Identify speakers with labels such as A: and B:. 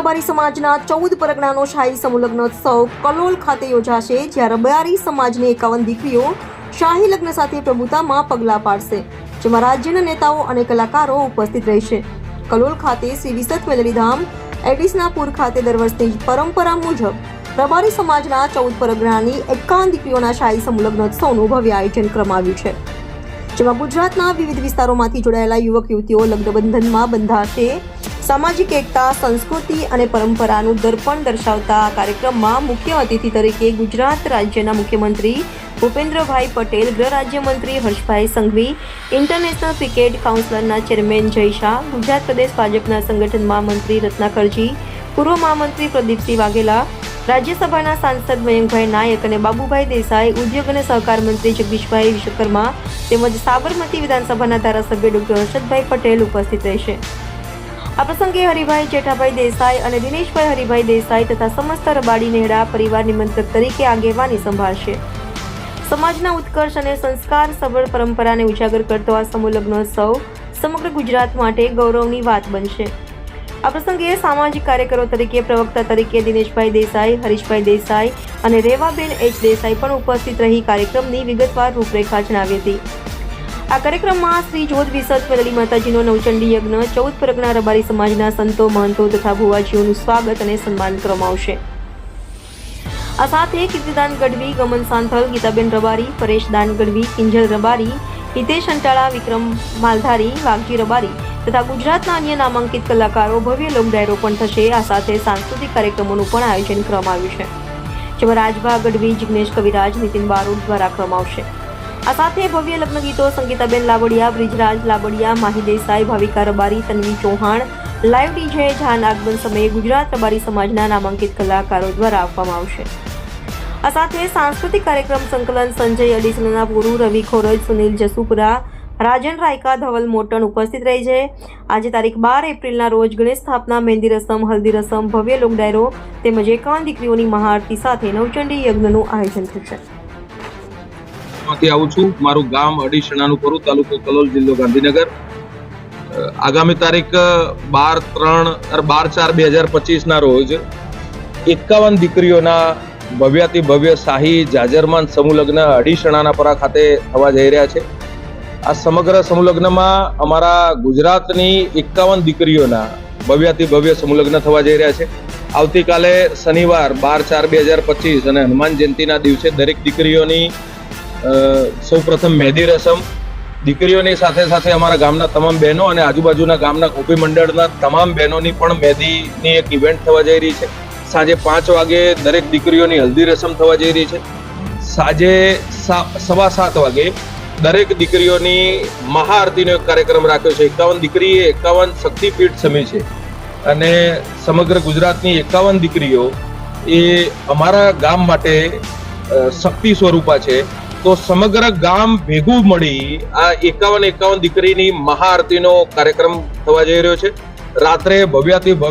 A: રબારી સમાજના ચૌદ પરગણાનો શાહી સમૂહલગ્નોત્સવ કલોલ ખાતે યોજાશે જ્યાં રબારી સમાજની એકાવન દીકરીઓ શાહી લગ્ન સાથે પ્રભુતામાં પગલાં પાડશે, જેમાં રાજ્યના નેતાઓ અને કલાકારો ઉપસ્થિત રહેશે. કલોલ ખાતે શ્રી વિસત વેલરીધામ એડિસનાપુર ખાતે દર વર્ષની પરંપરા મુજબ રબારી સમાજના ચૌદ પરગણાની એકાવન દીકરીઓના શાહી સમૂહલગ્નોત્સવનું ભવ્ય આયોજન કરવામાં છે, જેમાં ગુજરાતના વિવિધ વિસ્તારોમાંથી જોડાયેલા યુવક યુવતીઓ લગ્નબંધનમાં બંધાશે. સામાજિક એકતા, સંસ્કૃતિ અને પરંપરાનું દર્પણ દર્શાવતા આ કાર્યક્રમમાં મુખ્ય અતિથિ તરીકે ગુજરાત રાજ્યના મુખ્યમંત્રી ભૂપેન્દ્રભાઈ પટેલ, ગૃહ રાજ્યમંત્રી હર્ષભાઈ સંઘવી, ઇન્ટરનેશનલ ક્રિકેટ કાઉન્સિલરના ચેરમેન જય શાહ, ગુજરાત પ્રદેશ ભાજપના સંગઠન મહામંત્રી રત્નાકરજી, પૂર્વ મહામંત્રી પ્રદીપસિંહ વાઘેલા, રાજ્યસભાના સાંસદ મયંકભાઈ નાયક અને બાબુભાઈ દેસાઈ, ઉદ્યોગ અને સહકાર મંત્રી જગદીશભાઈ વિશ્વકર્મા તેમજ સાબરમતી વિધાનસભાના ધારાસભ્ય ડોક્ટર હર્ષદભાઈ પટેલ ઉપસ્થિત રહેશે. આ પ્રસંગે હરિભાઈ જેઠાભાઈ દેસાઈ અને દિનેશભાઈ હરિભાઈ દેસાઈ તથા સમસ્ત રબાડી નેહડા પરિવાર નિમંત્રક તરીકે આગેવાની સંભાળશે. સમાજના ઉત્કર્ષ અને સંસ્કાર સબળ પરંપરાને ઉજાગર કરતો આ સમૂહ સૌ સમગ્ર ગુજરાત માટે ગૌરવની વાત બનશે. આ પ્રસંગે સામાજિક કાર્યકરો તરીકે પ્રવક્તા તરીકે દિનેશભાઈ દેસાઈ, હરીશભાઈ દેસાઈ અને રેવાબેન એચ દેસાઈ પણ ઉપસ્થિત રહી કાર્યક્રમની વિગતવાર રૂપરેખા જણાવી હતી. આ કાર્યક્રમમાં શ્રી જોધ વિસત વેલડી માતાજીનો નવચંડી યજ્ઞ, ચૌદ પ્રજ્ઞા રબારી સમાજના સંતો, મહંતો તથા ભુવાજીઓનું સ્વાગત અને સન્માન કરવામાં આવશે. આ સાથે કીર્તિદાન ગઢવી, ગમન સાંથલ, ગીતાબેન રબારી, પરેશ દાન ગઢવી, કિંજલ રબારી, હિતેશ અંટાળા વિક્રમ માલધારી, વાઘજી રબારી તથા ગુજરાતના અન્ય નામાંકિત કલાકારો ભવ્ય લોક ડાયરો પણ થશે. આ સાથે સાંસ્કૃતિક કાર્યક્રમોનું પણ આયોજન કરવામાં આવ્યું છે, જેમાં રાજભા ગઢવી, જિગ્નેશ કવિરાજ, નીતિન બારોટ દ્વારા કરવામાં આવશે. આ સાથે ભવ્ય લગ્ન ગીતો, સંગીતાબેન લાબડિયા બ્રિજરાજ લાબડિયા માહી દેસાઈ, ભાવિકા રબારી, તન્વી ચૌહાણ, લાઈવ ડીજે, જાન આગમન સમયે ગુજરાત રબારી સમાજના નામાંકિત કલાકારો દ્વારા આપવામાં આવશે. આ સાથે સાંસ્કૃતિક કાર્યક્રમ સંકલન, સંજય અડીસના પુરુ રવિ ખોરજ, સુનિલ જસુપુરા, રાજન રાયકા, ધવલ મોટન ઉપસ્થિત રહી છે. આજે તારીખ બાર એપ્રિલના રોજ ગણેશ સ્થાપના, મહેંદી રસમ, હલ્દી રસમ, ભવ્ય લોક ડાયરો તેમજ એકાવન દીકરીઓની મહાઆરતી સાથે નવચંડી યજ્ઞનું આયોજન થશે.
B: માંથી આવું છું. મારું ગામ અડીસણાનું કરું તાલુકો કલોલ, જિલ્લો ગાંધીનગર. આગામી તારીખ બાર ત્રણ બાર ચાર બે હજાર પચીસના રોજ એકાવન દીકરીઓના ભવ્યાતિ ભવ્ય શાહી જાજરમાન સમૂહ લગ્ન અડીસણાના પરા ખાતે થવા જઈ રહ્યા છે. આ સમગ્ર સમૂહ લગ્નમાં અમારા ગુજરાતની એકાવન દીકરીઓના ભવ્યાતિ ભવ્ય સમૂહ લગ્ન થવા જઈ રહ્યા છે. આવતીકાલે શનિવાર બાર ચાર બે હજાર પચીસ અને હનુમાન જયંતિના દિવસે દરેક દીકરીઓની સૌ પ્રથમ મહેંદી રસમ. દીકરીઓની સાથે સાથે અમારા ગામના તમામ બહેનો અને આજુબાજુના ગામના ગોપી મંડળના તમામ બહેનોની પણ મહેંદીની એક ઇવેન્ટ થવા જઈ રહી છે. સાંજે પાંચ વાગે દરેક દીકરીઓની હલ્દી રસમ થવા જઈ રહી છે. સાંજે સવા સાત વાગે દરેક દીકરીઓની મહાઆરતીનો એક કાર્યક્રમ રાખ્યો છે. એકાવન દીકરી એ એકાવન શક્તિપીઠ સમી છે. અને સમગ્ર ગુજરાતની એકાવન દીકરીઓ એ અમારા ગામ માટે શક્તિ સ્વરૂપા છે. તો સમગ્ર ગામ ભેગું મળી આ એકાવન એકાવન દીકરીની મહાઆરતીનો કાર્યક્રમ થવા જઈ રહ્યો છે. રાત્રે ભવ્યાથી ભવ્ય